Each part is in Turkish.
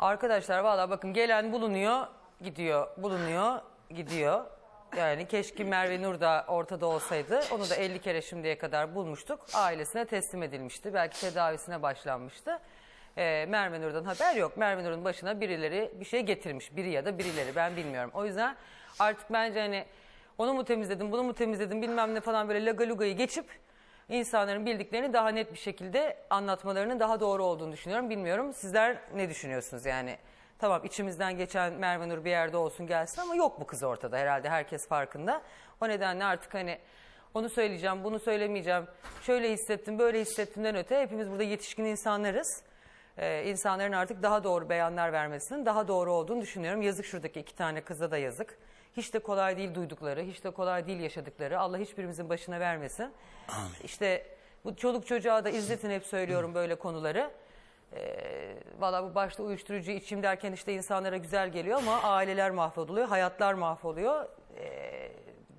Arkadaşlar valla bakın gelen bulunuyor, gidiyor, bulunuyor, gidiyor. Yani keşke Merve Nur da ortada olsaydı. Onu da 50 kere şimdiye kadar bulmuştuk. Ailesine teslim edilmişti. Belki tedavisine başlanmıştı. Ee, Merve Nur'dan haber yok. Merve Nur'un başına birileri bir şey getirmiş. Biri ya da birileri ben bilmiyorum. O yüzden artık bence hani onu mu temizledim, bunu mu temizledim bilmem ne falan böyle lagalugayı geçip insanların bildiklerini daha net bir şekilde anlatmalarının daha doğru olduğunu düşünüyorum. Bilmiyorum sizler ne düşünüyorsunuz yani? Tamam içimizden geçen Merve Nur bir yerde olsun gelsin ama yok bu kız ortada herhalde herkes farkında. O nedenle artık hani onu söyleyeceğim, bunu söylemeyeceğim, şöyle hissettim, böyle hissettimden öte hepimiz burada yetişkin insanlarız. Ee, insanların artık daha doğru beyanlar vermesinin daha doğru olduğunu düşünüyorum. Yazık şuradaki iki tane kıza da yazık. Hiç de kolay değil duydukları, hiç de kolay değil yaşadıkları. Allah hiçbirimizin başına vermesin. İşte bu çoluk çocuğa da izletin hep söylüyorum böyle konuları. Ee, Valla bu başta uyuşturucu içeyim derken işte insanlara güzel geliyor ama aileler mahvoluyor, hayatlar mahvoluyor. Ee,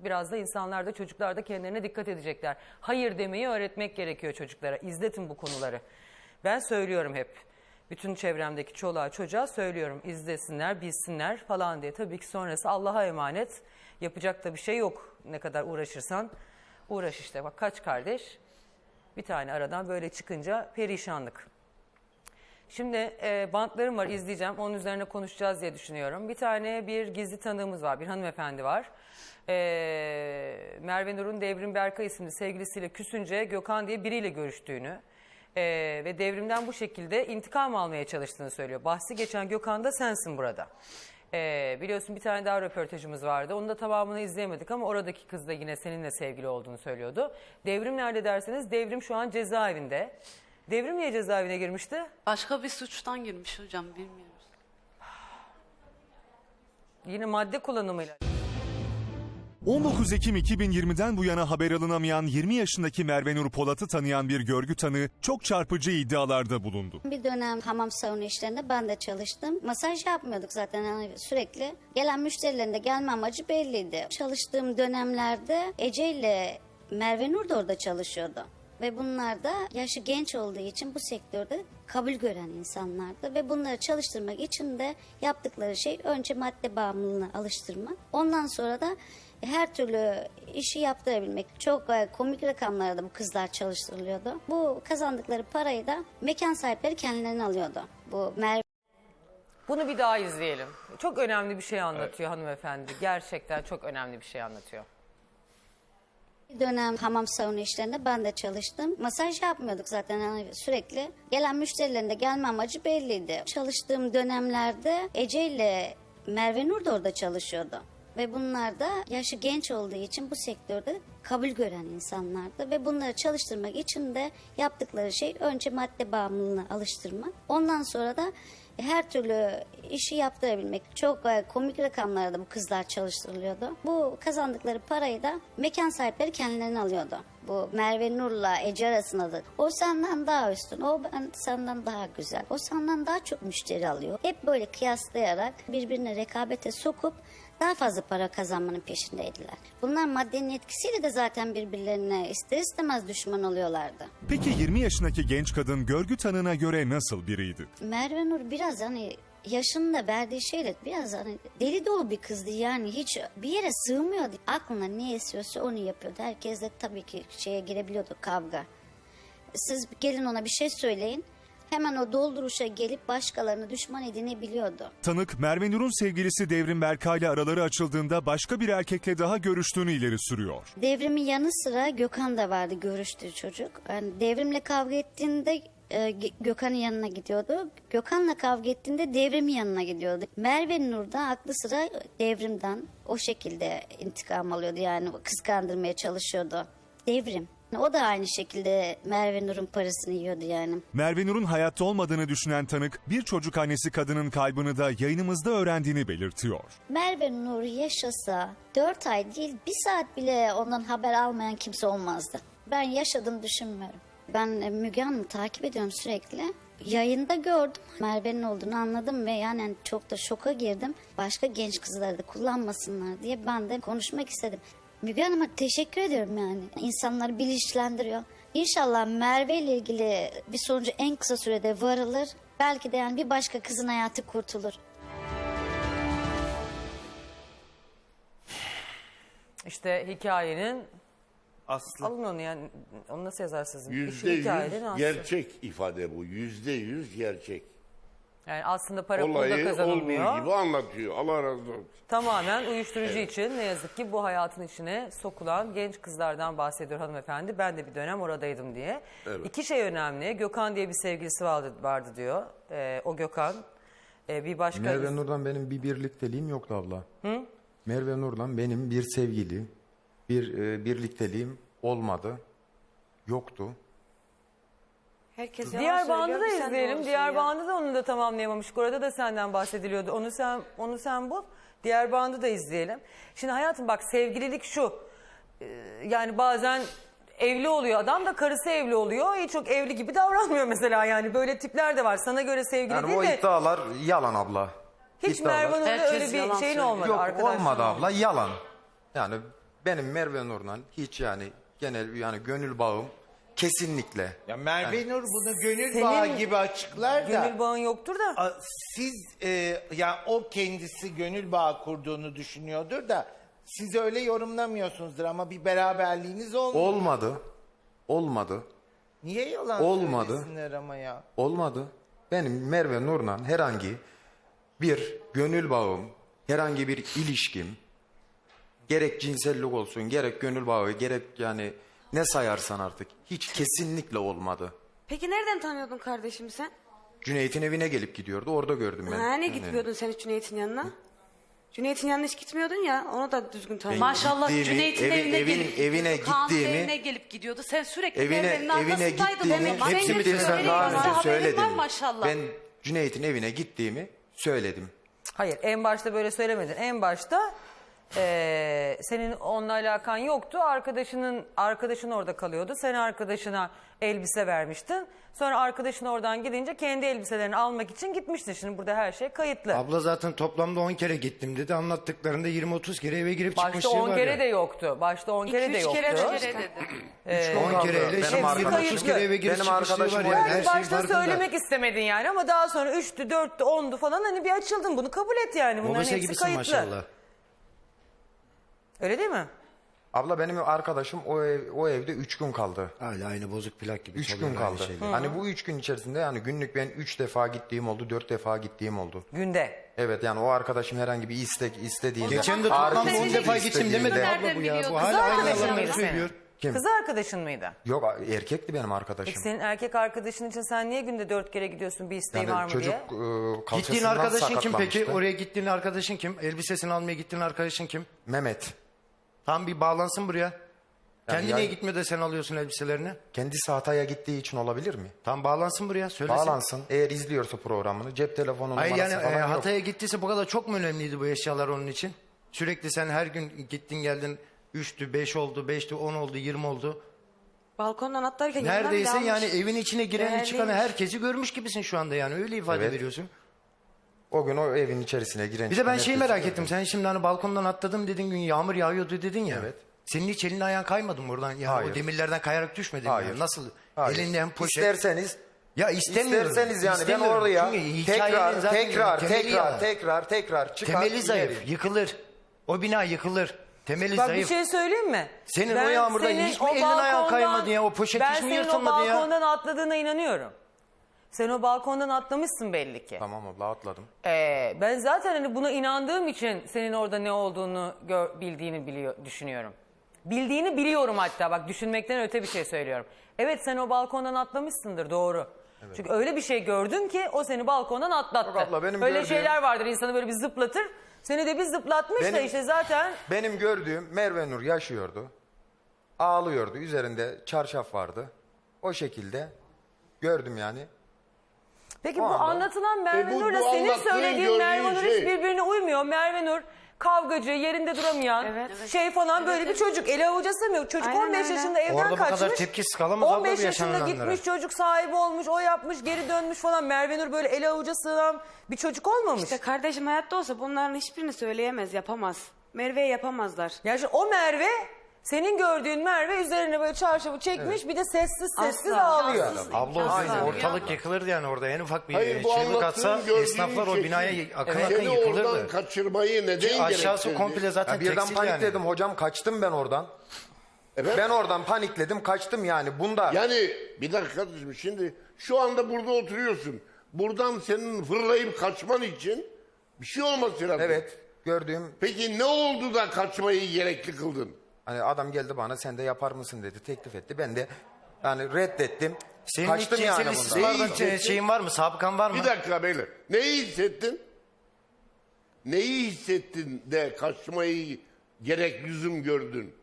biraz da insanlar da çocuklar da kendilerine dikkat edecekler. Hayır demeyi öğretmek gerekiyor çocuklara. İzletin bu konuları. Ben söylüyorum hep. Bütün çevremdeki çoluğa çocuğa söylüyorum. izlesinler, bilsinler falan diye. Tabii ki sonrası Allah'a emanet. Yapacak da bir şey yok. Ne kadar uğraşırsan uğraş işte. Bak kaç kardeş bir tane aradan böyle çıkınca perişanlık. Şimdi e, bantlarım var izleyeceğim. Onun üzerine konuşacağız diye düşünüyorum. Bir tane bir gizli tanığımız var. Bir hanımefendi var. E, Merve Nur'un Devrim Berkay isimli sevgilisiyle küsünce Gökhan diye biriyle görüştüğünü e, ve Devrim'den bu şekilde intikam almaya çalıştığını söylüyor. Bahsi geçen Gökhan da sensin burada. E, biliyorsun bir tane daha röportajımız vardı. Onun da tamamını izleyemedik ama oradaki kız da yine seninle sevgili olduğunu söylüyordu. Devrim nerede derseniz Devrim şu an cezaevinde. Devrim niye cezaevine girmişti? Başka bir suçtan girmiş hocam bilmiyoruz. Yine madde kullanımıyla. 19 Ekim 2020'den bu yana haber alınamayan 20 yaşındaki Merve Nur Polat'ı tanıyan bir görgü tanığı çok çarpıcı iddialarda bulundu. Bir dönem hamam sauna işlerinde ben de çalıştım. Masaj yapmıyorduk zaten hani sürekli. Gelen müşterilerin de gelme amacı belliydi. Çalıştığım dönemlerde Ece ile Merve Nur da orada çalışıyordu. Ve bunlar da yaşı genç olduğu için bu sektörde kabul gören insanlardı. Ve bunları çalıştırmak için de yaptıkları şey önce madde bağımlılığına alıştırmak. Ondan sonra da her türlü işi yaptırabilmek. Çok e, komik rakamlarda da bu kızlar çalıştırılıyordu. Bu kazandıkları parayı da mekan sahipleri kendilerine alıyordu. Bu Merve Bunu bir daha izleyelim. Çok önemli bir şey anlatıyor hanımefendi. Gerçekten çok önemli bir şey anlatıyor. Bir dönem hamam sauna işlerinde ben de çalıştım. Masaj yapmıyorduk zaten hani sürekli. Gelen müşterilerin de gelme amacı belliydi. Çalıştığım dönemlerde Ece ile Merve Nur da orada çalışıyordu. Ve bunlar da yaşı genç olduğu için bu sektörde kabul gören insanlardı. Ve bunları çalıştırmak için de yaptıkları şey önce madde bağımlılığına alıştırmak. Ondan sonra da her türlü işi yaptırabilmek. Çok e, komik rakamlarda bu kızlar çalıştırılıyordu. Bu kazandıkları parayı da mekan sahipleri kendilerine alıyordu. Bu Merve Nur'la Ece arasında da o senden daha üstün, o ben senden daha güzel, o senden daha çok müşteri alıyor. Hep böyle kıyaslayarak birbirine rekabete sokup daha fazla para kazanmanın peşindeydiler. Bunlar maddenin etkisiyle de zaten birbirlerine ister istemez düşman oluyorlardı. Peki 20 yaşındaki genç kadın görgü tanığına göre nasıl biriydi? Merve Nur biraz hani yaşının da verdiği şeyle biraz hani deli dolu bir kızdı yani hiç bir yere sığmıyordu. Aklına ne esiyorsa onu yapıyordu. Herkes de tabii ki şeye girebiliyordu kavga. Siz gelin ona bir şey söyleyin. Hemen o dolduruşa gelip başkalarını düşman edinebiliyordu. Tanık Merve Nur'un sevgilisi Devrim Berkay ile araları açıldığında başka bir erkekle daha görüştüğünü ileri sürüyor. Devrimin yanı sıra Gökhan da vardı görüştüğü çocuk. Yani devrimle kavga ettiğinde e, Gö- Gökhan'ın yanına gidiyordu. Gökhan'la kavga ettiğinde devrimin yanına gidiyordu. Merve Nur da aklı sıra devrimden o şekilde intikam alıyordu yani kıskandırmaya çalışıyordu. Devrim. O da aynı şekilde Merve Nur'un parasını yiyordu yani. Merve Nur'un hayatta olmadığını düşünen tanık bir çocuk annesi kadının kaybını da yayınımızda öğrendiğini belirtiyor. Merve Nur yaşasa 4 ay değil bir saat bile ondan haber almayan kimse olmazdı. Ben yaşadığını düşünmüyorum. Ben e, Müge Hanım'ı takip ediyorum sürekli. Yayında gördüm. Merve'nin olduğunu anladım ve yani çok da şoka girdim. Başka genç kızları da kullanmasınlar diye ben de konuşmak istedim. Müge Hanım'a teşekkür ediyorum yani. İnsanları bilinçlendiriyor. İnşallah Merve ile ilgili bir sonucu en kısa sürede varılır. Belki de yani bir başka kızın hayatı kurtulur. İşte hikayenin Aslı. alın onu yani onu nasıl yazarsınız? Yüzde yüz hikayenin aslı. gerçek ifade bu. Yüzde yüz gerçek. Yani aslında para pulda Olayı kazanılmıyor. olduğu gibi anlatıyor. Allah razı olsun. Tamamen uyuşturucu için ne yazık ki bu hayatın içine sokulan genç kızlardan bahsediyor hanımefendi. Ben de bir dönem oradaydım diye. İki şey önemli. Gökhan diye bir sevgilisi vardı, vardı diyor. Ee, o Gökhan. Ee, bir başka... Merve Nur'dan benim bir birlikteliğim yoktu abla. Merve Nur'dan benim bir sevgili, bir e, birlikteliğim olmadı. Yoktu. Herkes yalan Diğer söylüyor, bandı da bir sen izleyelim. doğrusun Diğer ya. bandı da onu da tamamlayamamıştık. Orada da senden bahsediliyordu. Onu sen onu sen bul. Diğer bandı da izleyelim. Şimdi hayatım bak sevgililik şu. Ee, Yani bazen evli oluyor adam da karısı evli oluyor. Hiç çok evli gibi davranmıyor mesela yani. Böyle tipler de var. Sana göre sevgili Yani değil o de iddialar yalan abla. hiç İddialar- Merve Nur'da Herkes öyle bir yalan şeyin söylüyor. olmadı Yok arkadaşlar. olmadı abla yalan. Yani benim Merve Nur'la hiç yani genel yani gönül bağım kesinlikle. Ya Merve Nur bunu gönül Senin bağı gibi açıklar da. Gönül bağın yoktur da. A- Siz e, ya o kendisi gönül bağı kurduğunu düşünüyordur da siz öyle yorumlamıyorsunuzdur ama bir beraberliğiniz olmuyor. Olmadı. Olmadı. Niye yalan Olmadı. söylesinler ama ya? Olmadı. Benim Merve Nur'la herhangi bir gönül bağım, herhangi bir ilişkim, gerek cinsellik olsun, gerek gönül bağı, gerek yani ne sayarsan artık hiç kesinlikle olmadı. Peki nereden tanıyordun kardeşimi sen? Cüneyt'in evine gelip gidiyordu, orada gördüm ben. Ha, ne gitmiyordun sen hiç Cüneyt'in yanına? Cüneyt'in yanına hiç gitmiyordun ya, onu da düzgün tanı. Maşallah Gittiğimi, Cüneyt'in evi- evine evin- gelip evine gidiyordu. Kaan'ın gittiğimi- evine gelip gidiyordu. Sen sürekli Evine, evine arkasındaydın. gittiğimi, Demek ki hepsini senin daha önce haberin var maşallah. Ben Cüneyt'in evine gittiğimi söyledim. Hayır en başta böyle söylemedin. En başta eee, senin onunla alakan yoktu. Arkadaşının arkadaşın orada kalıyordu. Sen arkadaşına elbise vermiştin. Sonra arkadaşın oradan gidince kendi elbiselerini almak için gitmiştin. Şimdi burada her şey kayıtlı. Abla zaten toplamda 10 kere gittim dedi. Anlattıklarında 20-30 kere eve girip Başta çıkmışlığı 10 var kere ya. de yoktu. Başta 10 kere de yoktu. kere, üç kere dedi. 10 kere hele Benim şey arkadaşım- 20-30 kere eve girip Benim çıkmışlığı arkadaşım var ya. Her İlk şey başta farkında. söylemek istemedin yani ama daha sonra 3'tü, 4'tü, 10'du falan hani bir açıldın bunu kabul et yani. Bunların Mobese hepsi gibisin kayıtlı. maşallah. Öyle değil mi? Abla benim arkadaşım o, ev, o evde 3 gün kaldı. Hala aynı bozuk plak gibi. 3 çalıyor gün aynı kaldı. şeyleri. Hani bu 3 gün içerisinde yani günlük ben 3 defa gittiğim oldu, 4 defa gittiğim oldu. Günde. Evet yani o arkadaşım herhangi bir istek istediğinde. Geçen de Arif toplamda 10 istek defa gittim istediğinde- demedi abla Nereden bu ya. Bu Kız hala aynı yalanları söylüyor. Kim? Kız arkadaşın mıydı? Yok erkekti benim arkadaşım. Peki senin erkek arkadaşın için sen niye günde dört kere gidiyorsun bir isteği var mı çocuk diye? e, Gittiğin kalçasından arkadaşın kim peki? Oraya gittiğin arkadaşın kim? Elbisesini almaya gittiğin arkadaşın kim? Mehmet. Tam bir bağlansın buraya. Kendi niye gitmiyor da sen alıyorsun elbiselerini? Kendisi Hatay'a gittiği için olabilir mi? Tam bağlansın buraya söylesin. Bağlansın. Eğer izliyorsa programını cep telefonu Hayır numarası yani falan e, yok. Hatay'a gittiyse bu kadar çok mu önemliydi bu eşyalar onun için? Sürekli sen her gün gittin geldin 3'tü, 5 oldu, 5'ti, 10 oldu, 20 oldu. Balkondan atlarken yanından Neredeyse yani evin içine gireni Değerliymiş. çıkanı herkesi görmüş gibisin şu anda yani öyle ifade Evet. veriyorsun. O gün o evin içerisine giren Bir de ben çıkan şeyi merak ettim. Sen şimdi hani balkondan atladım dedin gün yağmur yağıyordu dedin ya. Evet. Senin hiç elin ayağın kaymadı mı buradan? Yani Hayır. o demirlerden kayarak düşmedin mi? Hayır. Yani Nasıl? Hayır. Elinde hem poşet. İsterseniz ya istemiyorum. İsterseniz yani ben İstemiyorum. oraya Çünkü hikayenin tekrar zaten tekrar temeli tekrar yalan. tekrar tekrar çıkar. Temeli zayıf. ileri. Yıkılır. O bina yıkılır. Temeli Bak zayıf. bir şey söyleyeyim mi? Senin o yağmurda senin hiç mi o elin ayağın kaymadı ya? O poşet ben hiç mi senin yırtılmadı o ya? balkondan atladığına inanıyorum. Sen o balkondan atlamışsın belli ki. Tamam abla atladım. Ee, ben zaten hani buna inandığım için senin orada ne olduğunu gör, bildiğini biliyor, düşünüyorum. Bildiğini biliyorum hatta bak düşünmekten öte bir şey söylüyorum. Evet sen o balkondan atlamışsındır doğru. Çünkü öyle bir şey gördün ki o seni balkondan atlattı. Yok abla, benim öyle gördüğüm- şeyler vardır insanı böyle bir zıplatır. Seni de bir zıplatmış da Benim- işte zaten Benim gördüğüm Merve Nur yaşıyordu. Ağlıyordu. Üzerinde çarşaf vardı. O şekilde gördüm yani. Peki bu anlatılan Merve E bu- Nur'la bu senin anlattığın, söylediğin gördüğün Merve Nur hiç şey. birbirine uymuyor. Merve Nur kavgacı, yerinde duramayan, Evet. şey falan böyle bir çocuk. Ele avuca sığmıyor. Çocuk Aynen 15 öyle. yaşında evden Orada bu kaçmış. kadar kalamaz abla bu 15 yaşında gitmiş çocuk sahibi olmuş, o yapmış, geri dönmüş falan. Merve Nur böyle ele avuca sığınan bir çocuk olmamış. İşte kardeşim hayatta olsa bunların hiçbirini söyleyemez, yapamaz. Merve'ye yapamazlar. Yani şimdi o Merve Senin gördüğün Merve üzerine böyle çarşafı çekmiş bir de sessiz sessiz Asla. ağlıyor. Abla Aynen. ortalık yıkılırdı yani orada. En ufak bir Hayır bu çığlık atsa gördüğün esnaflar o şekil, binaya akın akın Seni oradan yıkılırdı. kaçırmayı neden aşağısı gerektirdi? komple zaten Ya birden tekstil panikledim yani. hocam kaçtım ben oradan. Efendim? Ben oradan panikledim kaçtım yani. Bunda Yani bir dakika kardeşim şimdi şu anda burada oturuyorsun. Buradan senin fırlayıp kaçman için bir şey olması lazım. evet gördüğüm Peki ne oldu da kaçmayı gerekli kıldın? Hani adam geldi bana sen de yapar mısın dedi teklif etti. Ben de yani reddettim. Senin kaçtım hiç yani cinsel bundan. istismarda Neyi hissettin? şeyin var mı? Sabıkan var mı? Bir dakika beyler. Neyi hissettin? Neyi hissettin de kaçmayı gerek lüzum gördün?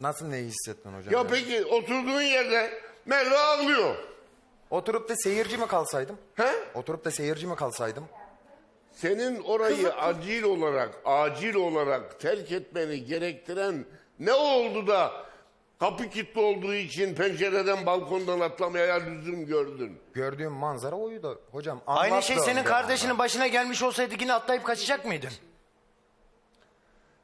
Nasıl neyi hissettin hocam? Ya ya? peki oturduğun yerde Merve ağlıyor. Oturup da seyirci mi kalsaydım? He? Oturup da seyirci mi kalsaydım? Senin orayı acil olarak, acil olarak terk etmeni gerektiren ne oldu da kapı kilitli olduğu için pencereden balkondan atlamaya lüzum gördün? Gördüğüm manzara oydu hocam. Aynı şey anlattı senin hocam kardeşinin başına gelmiş olsaydı yine atlayıp kaçacak mıydın?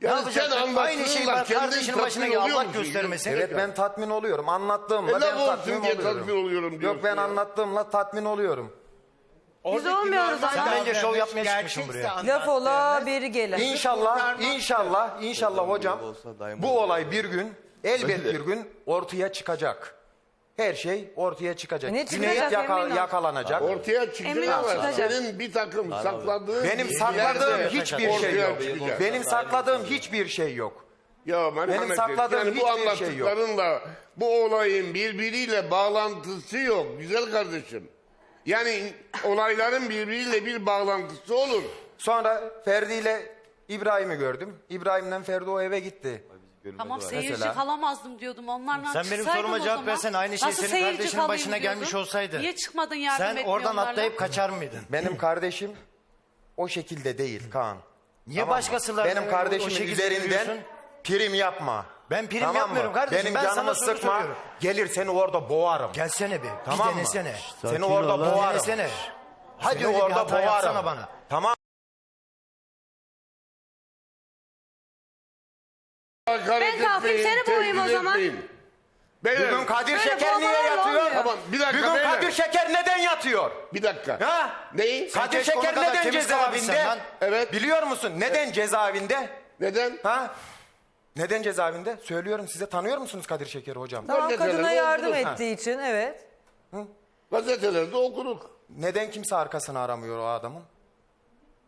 Yani yapacaktın? sen anlattığınla Aynı şey bak kendin kardeşinin başına gel oluyor Allah musun? göstermesin. Evet ben tatmin oluyorum. Anlattığımla E, ben laf olsun tatmin diye oluyorum. tatmin oluyorum diyorsun Yok ben ya. anlattığımla tatmin oluyorum. Biz olmuyoruz Sen ama. bence şov yapmaya çıkmışsın buraya. Laf ola beri gele. İnşallah, inşallah, inşallah hocam bu olay bir gün, elbet bir gün ortaya çıkacak. Her şey ortaya çıkacak. Ne Cüneyt çıkacak, yaka- emin ol. yakalanacak. Ortaya çıkacak Emin ol, ama çıkacak. senin bir takım sakladığın Benim bilgiler sakladığım de hiçbir şey ortaya yok. çıkacak. Benim sakladığım hiçbir şey yok. Ya merhamet et. sakladığım yani bu hiçbir şey yok. anlattıklarınla bu olayın birbiriyle bağlantısı yok güzel kardeşim. Yani olayların birbiriyle bir bağlantısı olur. Sonra Ferdi ile İbrahim'i gördüm. İbrahim'den Ferdi o eve gitti. Tamam seyirci Mesela. kalamazdım diyordum. Onlarla Sen benim soruma o cevap zaman. versen aynı şey Nasıl senin seyirci kardeşinin kalayım başına diyordun? gelmiş olsaydı. Niye çıkmadın yardım Sen etmiyor oradan onlarla? atlayıp kaçar mıydın? Benim kardeşim o şekilde değil Kaan. Niye Tamam mı? Benim o kardeşimin şekilde üzerinden yürüyorsun? prim yapma. Ben prim Tamam mı? yapmıyorum kardeşim. Benim Ben sana canımı soru sıkma. soruyorum. Gelir seni orada boğarım. Gelsene bir. Tamam bir mı? denesene. Seni orada boğarım. Denesene. Hadi Söyle bir orada hata yapsana boğarım. bana. Tamam. Ben kalkayım, seni boğayım o zaman. Beyler, Bugün Kadir Böyle Şeker niye boğmalarla yatıyor? olmuyor. Tamam bir dakika Bugün beyler. Kadir Şeker neden yatıyor? Bir dakika. Ha? Neyi? Kadir keşke Şeker kadar neden temiz cezaevinde? lan. Evet. Biliyor musun? Neden cezaevinde? Neden? Ha? Neden cezaevinde? Söylüyorum size tanıyor musunuz Kadir Şeker hocam? Tamam Gazetelerde kadına yardım okuduk. ettiği için evet. Gazetelerde okuduk. Neden kimse arkasını aramıyor o adamın?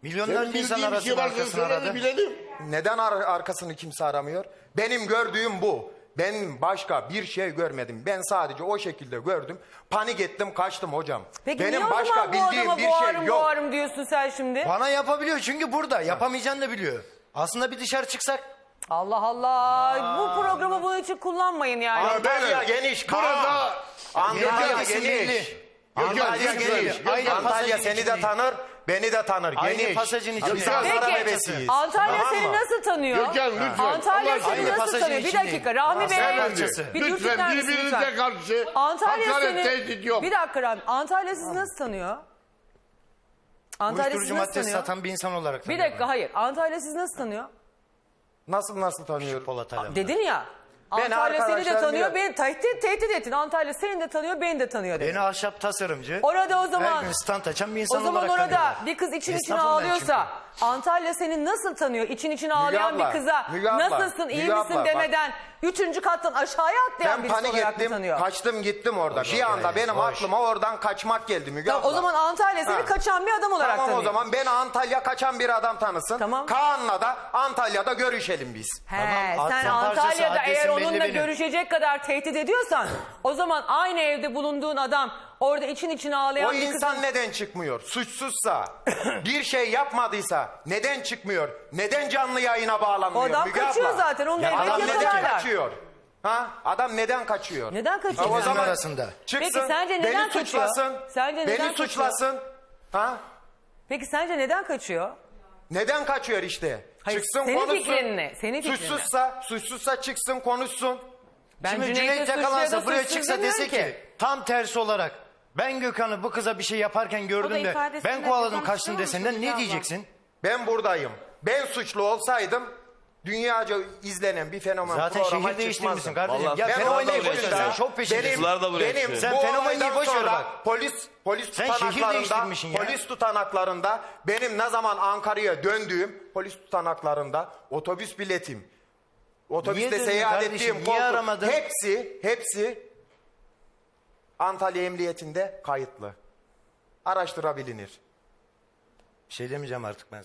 Milyonlarca Senin insan bildiğin bir arasında şey varsa arkasını söyle de aradı. bilelim. Neden ar- arkasını kimse aramıyor? Benim gördüğüm bu. Ben başka bir şey görmedim. Ben sadece o şekilde gördüm. Panik ettim, kaçtım hocam. Peki Benim niye o başka zaman bu bildiğim adama bir boğarım şey yok. boğarım diyorsun sen şimdi? Bana yapabiliyor çünkü burada. Yapamayacağını da biliyor. Aslında bir dışarı çıksak Allah Allah. Bu programı bunun için kullanmayın yani. Antalya geniş. Burada. Antalya Yerli, geniş. Antalya geniş. Aynı Antalya pasajın seni de içindeyiz. tanır, beni de tanır. Aynı Geniş. pasajın. Ankara Peki bebesiyiz. Antalya Tamam seni mı? nasıl tanıyor? Gökhan lütfen. Antalya Allah seni nasıl pasajın tanıyor? Bir içindeyim. dakika Rahmi Bey. Bir lütfen mısın birbirinize lütfen? karşı Antalya hakaret seni... tehdit yok. Bir dakika Rahmi. Antalya sizi nasıl tanıyor? Antalya sizi Uyuşturucu nasıl maddesi tanıyor? satan bir insan olarak Bir dakika hayır. Antalya sizi nasıl tanıyor? Nasıl nasıl tanıyor? bana. Polat Alemdar. Dedin ya. Ben Antalya seni de tanıyor, biliyorum. beni tehdit, tehdit ettin. Antalya seni de tanıyor, beni de tanıyor dedin. Beni ahşap tasarımcı. Orada o zaman- Her gün stand açan bir O insan zaman olarak orada tanıyorlar. bir kız için içine Esnafım ben ağlıyorsa Antalya seni nasıl tanıyor? İçin içine ağlayan abla, bir kıza Müge abla, nasılsın, iyi Müge misin abla, bak. demeden üçüncü kattan aşağıya atlayan Ben birisi panik olarak mı ettim, tanıyor? kaçtım gittim orada. Bir anda yani, benim boş. aklıma oradan kaçmak geldi Müge Tamam, abla. o zaman Antalya seni Ha. kaçan bir adam olarak Tamam tanıyor. o zaman ben Antalya kaçan bir adam tanısın. Tamam. Kaan'la da Antalya'da görüşelim biz. He, Tamam, sen Antalya'da eğer belli onunla benim. görüşecek kadar tehdit ediyorsan o zaman aynı evde bulunduğun adam orada için içine ağlayan O bir insan kızın... neden çıkmıyor? Suçsuzsa, bir şey yapmadıysa neden çıkmıyor? Neden canlı yayına bağlanmıyor? O adam Müge kaçıyor abla? zaten, onu Ya elbet Adam neden yakalarlar. kaçıyor? Ha? Adam neden kaçıyor? Neden kaçıyor? Ha, o zaman arasında. çıksın, Peki sence neden beni kaçıyor? suçlasın, Sence neden beni kaçıyor? suçlasın. Ha? Peki sence neden kaçıyor? Neden kaçıyor işte? Hayır, çıksın senin konuşsun. fikrin ne? Senin fikrin ne? suçsuzsa, suçsuzsa çıksın konuşsun. Ben Şimdi Cüneyt da yakalansa buraya çıksa dese ki tam tersi olarak ben Gökhan'ı bu kıza bir şey yaparken gördüm de ben kovaladım kaçtım desenden ne diyeceksin? Ben buradayım. Ben suçlu olsaydım dünyaca izlenen bir fenomen Zaten programa şehir değiştirmişsin çıkmazdım. kardeşim. Vallahi ya Ben fenomeni olayı boş ver. Sen şok peşindesin. benim, da buraya benim çıkıyor. Sen bu fenomeni olaydan boş ver sonra bak. Polis polis Sen şehir tutanaklarında değiştirmişsin ya. polis tutanaklarında benim ne zaman Ankara'ya döndüğüm polis tutanaklarında otobüs biletim otobüste döndün seyahat kardeşim? ettiğim Niye koltuk aramadın? hepsi hepsi Antalya Emniyetinde kayıtlı. Araştırabilinir. Bir şey demeyeceğim artık ben.